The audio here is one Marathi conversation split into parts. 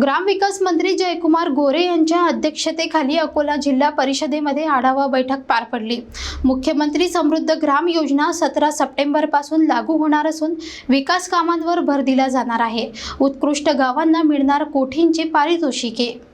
ग्रामविकास मंत्री जयकुमार गोरे यांच्या अध्यक्षतेखाली अकोला जिल्हा परिषदेमध्ये आढावा बैठक पार पडली. मुख्यमंत्री समृद्ध ग्राम योजना सतरा सप्टेंबरपासून लागू होणार असून विकास कामांवर भर दिला जाणार आहे. उत्कृष्ट गावांना मिळणार कोठींची पारितोषिके.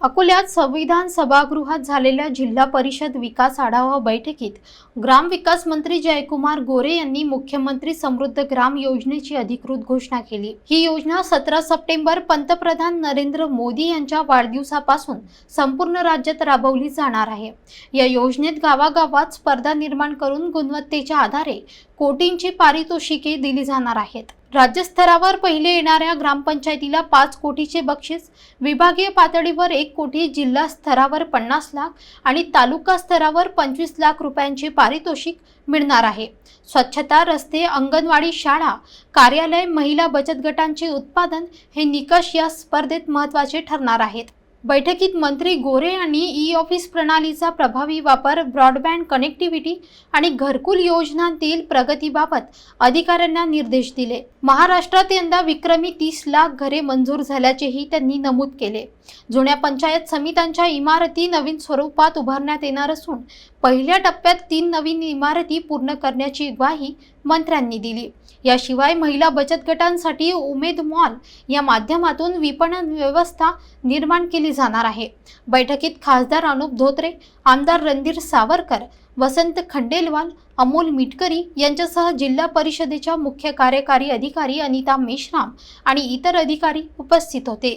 अकोल्यात संविधान सभागृहात झालेल्या जिल्हा परिषद विकास आढावा बैठकीत ग्रामविकास मंत्री जयकुमार गोरे यांनी मुख्यमंत्री समृद्ध ग्राम योजनेची अधिकृत घोषणा केली. ही योजना सतरा सप्टेंबर पंतप्रधान नरेंद्र मोदी यांच्या वाढदिवसापासून संपूर्ण राज्यात राबवली जाणार आहे. या योजनेत गावागावात स्पर्धा निर्माण करून गुणवत्तेच्या आधारे कोटींची पारितोषिके दिली जाणार आहेत. राज्यस्तरावर पहिले येणाऱ्या ग्रामपंचायतीला पाच कोटीचे बक्षीस विभागीय पातळीवर एक कोटी जिल्हा स्तरावर पन्नास लाख आणि तालुका स्तरावर पंचवीस लाख रुपयांचे पारितोषिक मिळणार आहे. स्वच्छता रस्ते अंगणवाडी शाळा कार्यालय महिला बचत गटांचे उत्पादन हे निकष या स्पर्धेत महत्त्वाचे ठरणार आहेत. बैठकीत मंत्री गोरे यांनी ई ऑफिस प्रणालीचा प्रभावी वापर ब्रॉडबँड कनेक्टिव्हिटी आणि घरकुल योजनांतील प्रगतीबाबत अधिकाऱ्यांना निर्देश दिले. महाराष्ट्रात यंदा विक्रमी तीस लाख घरे मंजूर झाल्याचेही त्यांनी नमूद केले. जुन्या पंचायत समित्यांच्या इमारती नवीन स्वरूपात उभारण्यात येणार असून पहिल्या टप्प्यात तीन नवीन इमारती पूर्ण करण्याची ग्वाही मंत्र्यांनी दिली. याशिवाय महिला बचत गटांसाठी उमेद मॉल या माध्यमातून विपणन व्यवस्था निर्माण केली केली जाणार आहे. बैठकीत खासदार अनुप धोत्रे आमदार रणधीर सावरकर वसंत खंडेलवाल अमोल मिटकरी यांच्यासह जिल्हा परिषदेच्या मुख्य कार्यकारी अधिकारी अनिता मेश्राम आणि इतर अधिकारी उपस्थित होते.